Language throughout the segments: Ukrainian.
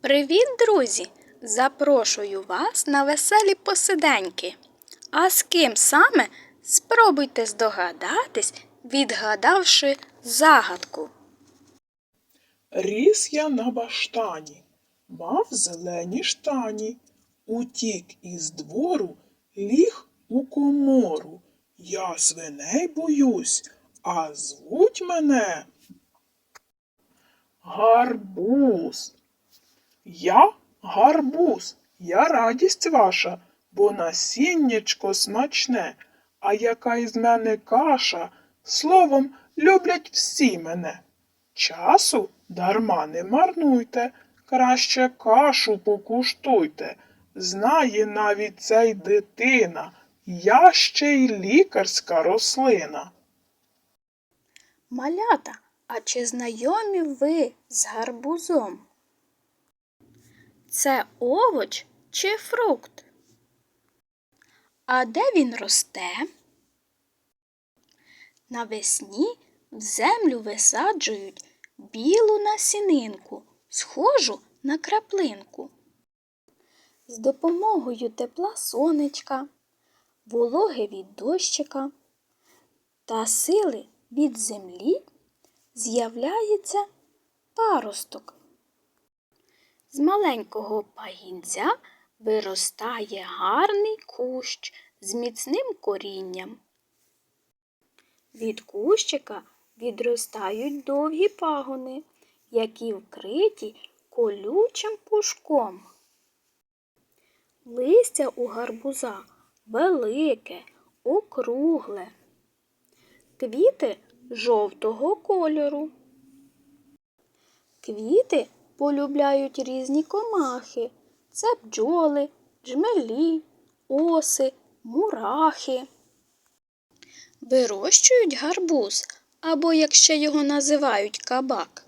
Привіт, друзі! Запрошую вас на веселі посиденьки. А з ким саме спробуйте здогадатись, відгадавши загадку. Ріс я на баштані, мав зелені штані, утік із двору, ліг у комору. Я свиней боюсь, а звуть мене Гарбуз. Я гарбуз, я радість ваша, бо насіннячко смачне, а яка із мене каша, словом, люблять всі мене. Часу дарма не марнуйте, краще кашу покуштуйте. Знає навіть цей дитина, я ще й лікарська рослина. Малята, а чи знайомі ви з гарбузом? Це овоч чи фрукт? А де він росте? Навесні в землю висаджують білу насінинку, схожу на краплинку. З допомогою тепла сонечка, вологи від дощика та сили від землі з'являється паросток. З маленького пагінця виростає гарний кущ з міцним корінням. Від кущика відростають довгі пагони, які вкриті колючим пушком. Листя у гарбуза велике, округле, квіти жовтого кольору. Квіти полюбляють різні комахи. Це бджоли, джмелі, оси, мурахи. Вирощують гарбуз, або, як ще його називають, кабак,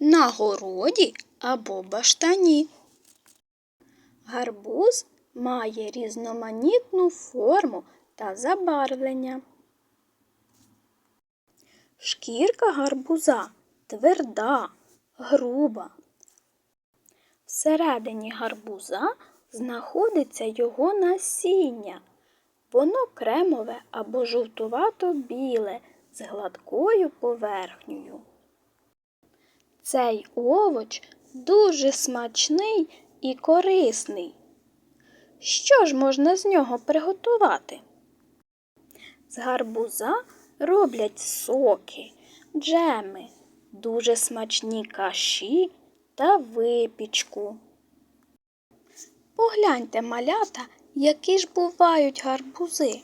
на городі або баштані. Гарбуз має різноманітну форму та забарвлення. Шкірка гарбуза тверда, груба. Всередині гарбуза знаходиться його насіння. Воно кремове або жовтувато-біле з гладкою поверхнею. Цей овоч дуже смачний і корисний. Що ж можна з нього приготувати? З гарбуза роблять соки, джеми, дуже смачні каші та випічку. Погляньте, малята, які ж бувають гарбузи.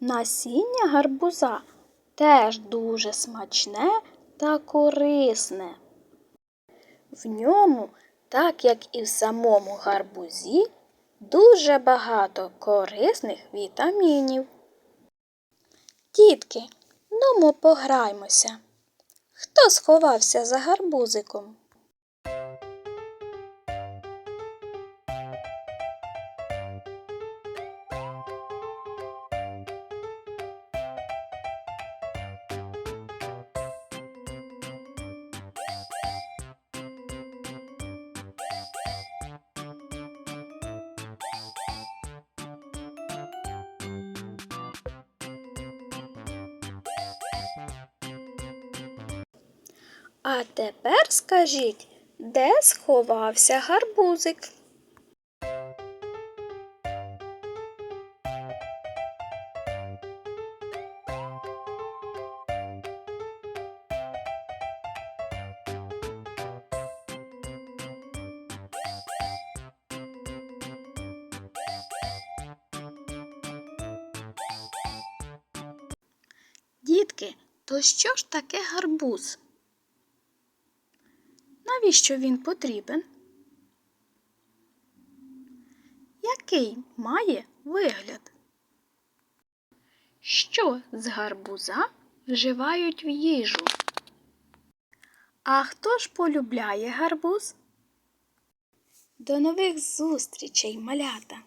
Насіння гарбуза теж дуже смачне та корисне. В ньому, так як і в самому гарбузі, дуже багато корисних вітамінів. Дітки, ну ми пограймося. Хто сховався за гарбузиком? А тепер скажіть, де сховався гарбузик? Дітки, то що ж таке гарбуз? Навіщо він потрібен? Який має вигляд? Що з гарбуза вживають в їжу? А хто ж полюбляє гарбуз? До нових зустрічей, малята!